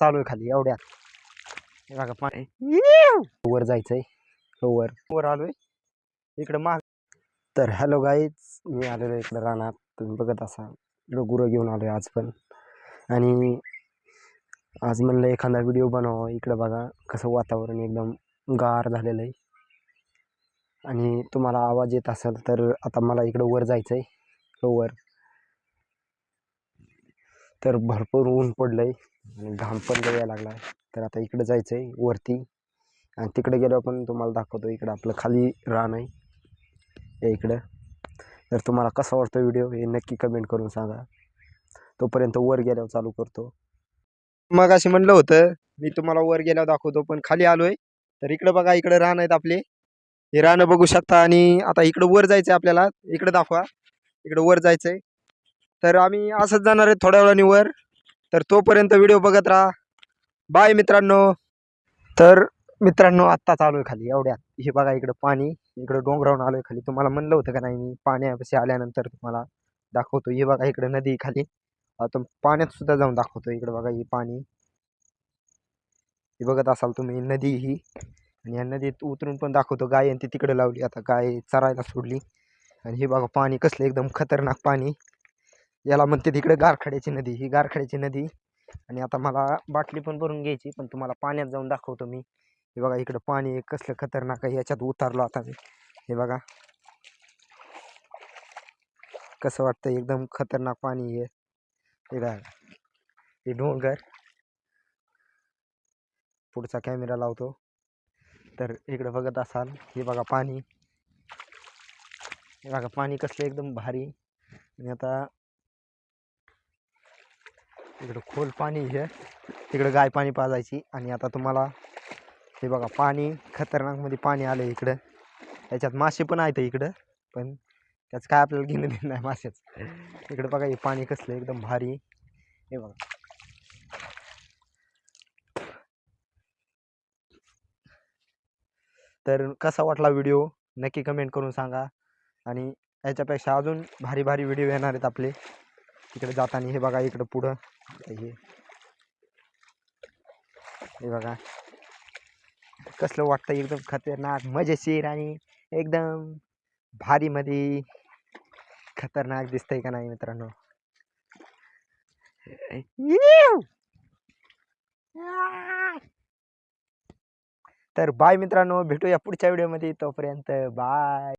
चालू आहे खाली एवढ्यात. हे बघा पाणी वर जायचंय. वर. वर आलोय. इकडं माग तर हॅलो गाईज मी आलेलो आहे इकडं रानात. तुम्ही बघत असाल. गुरं घेऊन आलोय आज पण. आणि आज म्हणलं एखादा व्हिडिओ बनवावा. इकडं बघा कसं वातावरण एकदम गार झालेलं आहे. आणि तुम्हाला आवाज येत असेल तर आता मला इकडं वर जायचं आहे वर. तर भरपूर ऊन पडलं आहे आणि घाम पण लय यायला लागला आहे तर आता इकडं जायचं आहे वरती आणि तिकडे गेल्यावर पण तुम्हाला दाखवतो इकडं आपलं खाली रान आहे. या इकडं. तर तुम्हाला कसा वाटतो व्हिडिओ हे नक्की कमेंट करून सांगा. तोपर्यंत वर गेल्यावर चालू करतो. मग असे म्हणलं होतं मी तुम्हाला वर गेल्यावर दाखवतो पण खाली आलोय. तर इकडं बघा इकडं रान आहेत आपले. हे रानं बघू शकता आणि आता इकडं वर जायचं आहे आपल्याला. इकडं दाखवा. इकडं वर जायचं आहे तर आम्ही असंच जाणार आहे थोड्या वेळाने वर. तर तोपर्यंत व्हिडिओ बघत राहा. बाय मित्रांनो. तर मित्रांनो आत्ताच आलोय आहे खाली एवढ्यात. हे बघा इकडं पाणी इकडं डोंगरावून आलोय खाली. तुम्हाला म्हणलं होतं का नाही मी? पाण्यापाशी आल्यानंतर तुम्हाला दाखवतो. हे बघा इकडं नदी खाली. आता पाण्यात सुद्धा जाऊन दाखवतो इकडं बघा ही पाणी. हे बघत असाल तुम्ही नदी ही. आणि या नदीत उतरून पण दाखवतो. गाय आणि ती तिकडे लावली. आता गाय चरायला सोडली. आणि हे बघा पाणी कसलं एकदम खतरनाक पाणी. याला म्हणते तिकडे गारखड्याची नदी. ही गारखड्याची नदी. आणि आता मला बाटली पण भरून घ्यायची पण तुम्हाला पाण्यात जाऊन दाखवतो मी. हे बघा इकडं पाणी कसलं खतरनाक आहे. याच्यात उतारलो आता मी. हे बघा. कसं वाटतं एकदम खतरनाक पाणी आहे. हे बघा. हे डोंगर. पुढचा कॅमेरा लावतो. तर इकडं बघत असाल हे बघा पाणी. हे बघा पाणी कसलं एकदम भारी. आणि आता इकडं खोल पाणी हे तिकडं गाय पाणी पाजायची. आणि आता तुम्हाला हे बघा पाणी खतरनाकमध्ये पाणी आलं इकडं. त्याच्यात मासे पण आहेत इकडं पण त्याचं काय आपल्याला घेणं देणं नाही मासेच इकडं बघा हे पाणी कसलं एकदम भारी. हे बघा. तर कसा वाटला व्हिडिओ? नक्की कमेंट करून सांगा. आणि याच्यापेक्षा अजून भारी भारी व्हिडिओ येणार आहेत आपले. तिकडे जाताना हे बघा इकडं पुढं. हे. हे बघा. कसलं वाटतं एकदम खतरनाक मजेशीर आणि एकदम भारीमध्ये. खतरनाक दिसतंय का नाही मित्रांनो? येऊ! तर बाय मित्रांनो भेटूया पुढच्या व्हिडिओमध्ये. तोपर्यंत बाय!